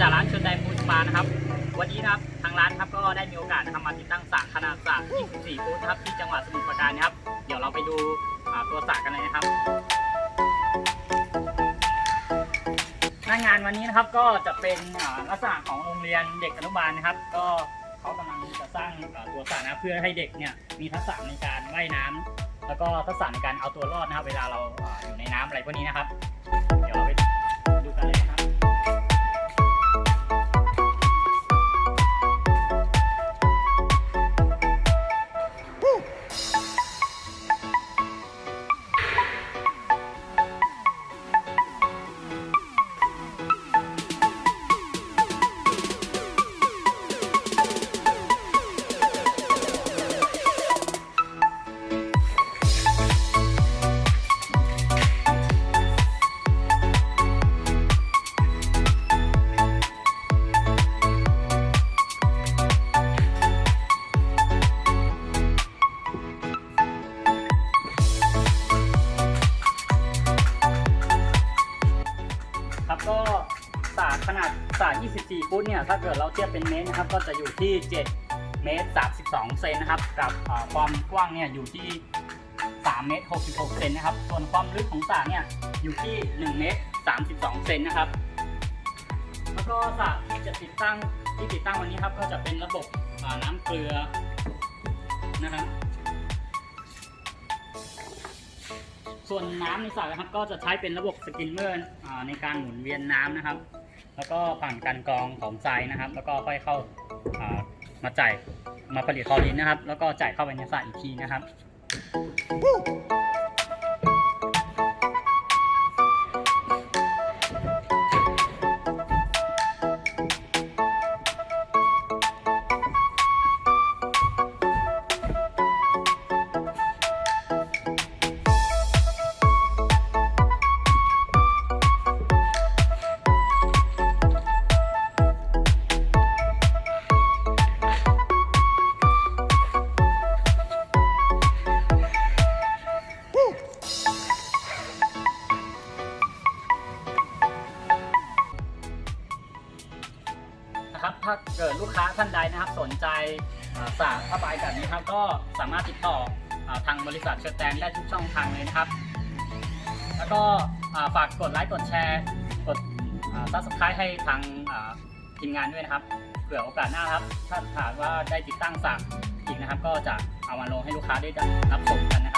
จากร้านชิญไดฟูดบานะครับ วันนี้นะครับทางร้านครับก็ได้มีโอกาสนะครับมาติดตั้งสระขนาดสระ24ฟุตครับที่จังหวัดสมุทรปราการนะครับ เดี๋ยวเราไปดูตัวสระกันเลยนะครับหน้างานวันนี้นะครับก็จะเป็นลักษณะของโรงเรียนเด็กอนุบาลนะครับ ก็เขากำลังจะสร้างตัวสระนะเพื่อให้เด็กเนี่ยมีทักษะในการว่ายน้ำแล้วก็ทักษะในการเอาตัวรอดนะครับ เวลาเราอ่าอยู่ในน้ำอะไรพวกนี้นะครับ สระขนาดสระ24 ฟุตเนี่ย ถ้าเกิดเราเทียบเป็นเมตรนะครับ ก็จะอยู่ที่ 7 เมตร 32 เซนนะครับ กับความกว้างเนี่ยอยู่ที่ 3 เมตร 66 เซนนะครับ ส่วนความลึกของสระเนี่ยอยู่ที่ 1 เมตร 32 เซนนะครับ แล้วก็สระที่จะติดตั้งที่ติดตั้งวันนี้ครับ ก็จะเป็นระบบน้ำเกลือนะครับส่วนน้ำในสระนะครับก็จะใช้เป็นระบบสกินเมอร์ในการหมุนเวียนน้ำนะครับ แล้วก็ผ่านการกรองของทรายนะครับ แล้วก็ค่อยเข้ามาจ่ายมาผลิตคอลินนะครับ แล้วก็จ่ายเข้าไปในสระอีกทีนะครับ นะครับ ถ้าเกิดลูกค้าท่านใดนะครับ สนใจอ่าสระผ้าใบแบบนี้ครับ ก็สามารถติดต่อทางบริษัทเชอร์แตนได้ทุกช่องทางเลยนะครับ แล้วก็ฝากกดไลค์กดแชร์ กดซับสไครต์ให้ทางทีมงานด้วยนะครับ เผื่อโอกาสหน้าครับ ถ้าถามว่าได้ติดตั้งสระอีกนะครับ ก็จะเอามาลงให้ลูกค้าได้รับชมกันนะ